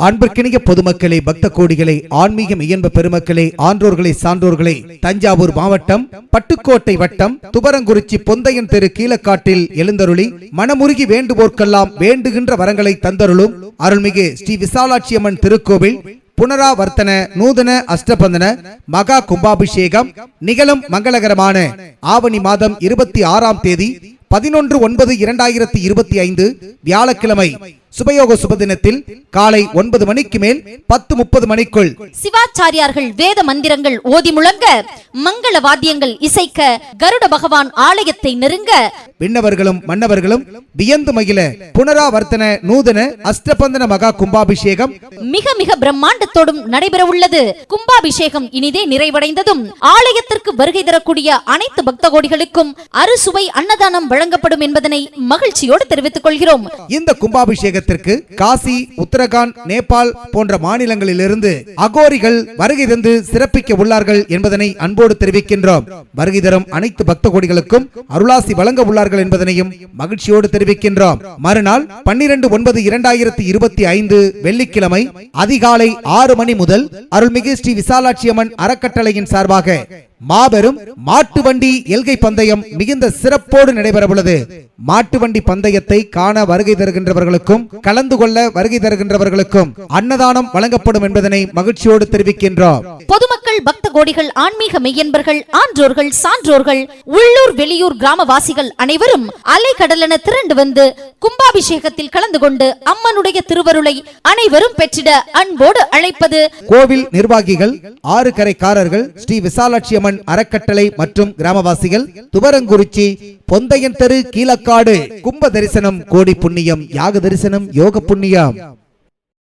அன்பிற்கினிய பொதுமக்களே பக்த கோடிகளை ஆன்மீகம் இயன்ப பெருமக்களே ஆன்றோர்களே சான்றோர்களே தஞ்சாவூர் மாவட்டம் பட்டுக்கோட்டை வட்டம் துபரங்குறிச்சி பொந்தையன் தெரு கீழக்காட்டில் எழுந்தருளி மனமுருகி வேண்டுவோர்க்கெல்லாம் வேண்டுகின்ற வரங்களை தந்தருளும் அருள்மிகு ஸ்ரீ விசாலாட்சியம்மன் திருக்கோவில் புனராவர்த்தன நூதன அஷ்டபந்தன மகா கும்பாபிஷேகம் நிகழும் மங்களகரமான ஆவணி மாதம் இருபத்தி ஆறாம் தேதி பதினொன்று ஒன்பது இரண்டாயிரத்தி இருபத்தி ஐந்து வியாழக்கிழமை சுபயோக சுபதினத்தில் காலை ஒன்பது மணிக்கு மேல் பத்து முப்பது மணிக்குள். சிவாச்சாரியார்கள் வேத மந்திரங்கள் ஓதி முழங்க மங்கள வாத்தியங்கள் இசைக்க கருட பகவான் ஆலயத்தை நெருங்க. விண்ணவர்களும் மன்னவர்களும் வியந்து மகிழ புனராவர்த்தன நூதன அஷ்டபந்தன மகா கும்பாபிஷேகம். மிக மிக பிரம்மாண்டத்தோடும் நடைபெற உள்ளது. கும்பாபிஷேகம் இனிதே நிறைவடைந்ததும் ஆலயத்திற்கு வருகை தரக்கூடிய அனைத்து பக்த கோடிகளுக்கும் அறுசுவை அன்னதானம் வழங்கப்படும் என்பதனை மகிழ்ச்சியோடு தெரிவித்துக் கொள்கிறோம். இந்த அபிஷேகத்திற்கு காசி உத்தரகாண்ட் நேபாள் போன்ற மாநிலங்களிலிருந்து அகோரிகள் வருகை தந்து சிறப்பிக்க உள்ளார்கள் என்பதனை அன்போடு தெரிவிக்கின்றோம். வருகை தரும் அனைத்து பக்த கோடிகளுக்கும் அருளாசி வழங்க உள்ளார்கள் என்பதனையும் மகிழ்ச்சியோடு தெரிவிக்கின்றோம். மறுநாள் பன்னிரண்டு ஒன்பது இரண்டாயிரத்தி இருபத்தி ஐந்து வெள்ளிக்கிழமை அதிகாலை ஆறு மணி முதல் அருள்மிகு ஸ்ரீ விசாலாட்சியம்மன் அறக்கட்டளையின் சார்பாக மாபெரும் மாட்டு வண்டி எல்கை பந்தயம் மிகுந்த சிறப்போடு நடைபெறவுள்ளது. மாட்டு வண்டி பந்தயத்தை காண வருகை தருகின்றவர்களுக்கும் கலந்து கொள்ள வருகை தருகின்றவர்களுக்கும் அன்னதானம் வழங்கப்படும் என்பதனை மகிழ்ச்சியோடு தெரிவிக்கின்றோம். பொதுமக்கள் பக்த கோடிகள் ஆன்மீக மெய்யன்பர்கள் ஆன்றோர்கள் சான்றோர்கள் உள்ளூர் வெளியூர் கிராமவாசிகள் அனைவரும் அலைக்கடலென திரண்டு வந்து கும்பாபிஷேகத்தில் கலந்து கொண்டு அம்மனுடைய திருவருளை அனைவரும் பெற்றிட அன்போடு அழைப்பது கோவில் நிர்வாகிகள் ஆறு கரைக்காரர்கள் ஸ்ரீ விசாலாட்சி அம்மன் அறக்கட்டளை மற்றும் கிராமவாசிகள் துவரங்குறிச்சி பொந்தையன் தெரு கீழக்காடு கும்ப தரிசனம் கோடி புண்ணியம் யாக தரிசனம் யோக புண்ணியம்.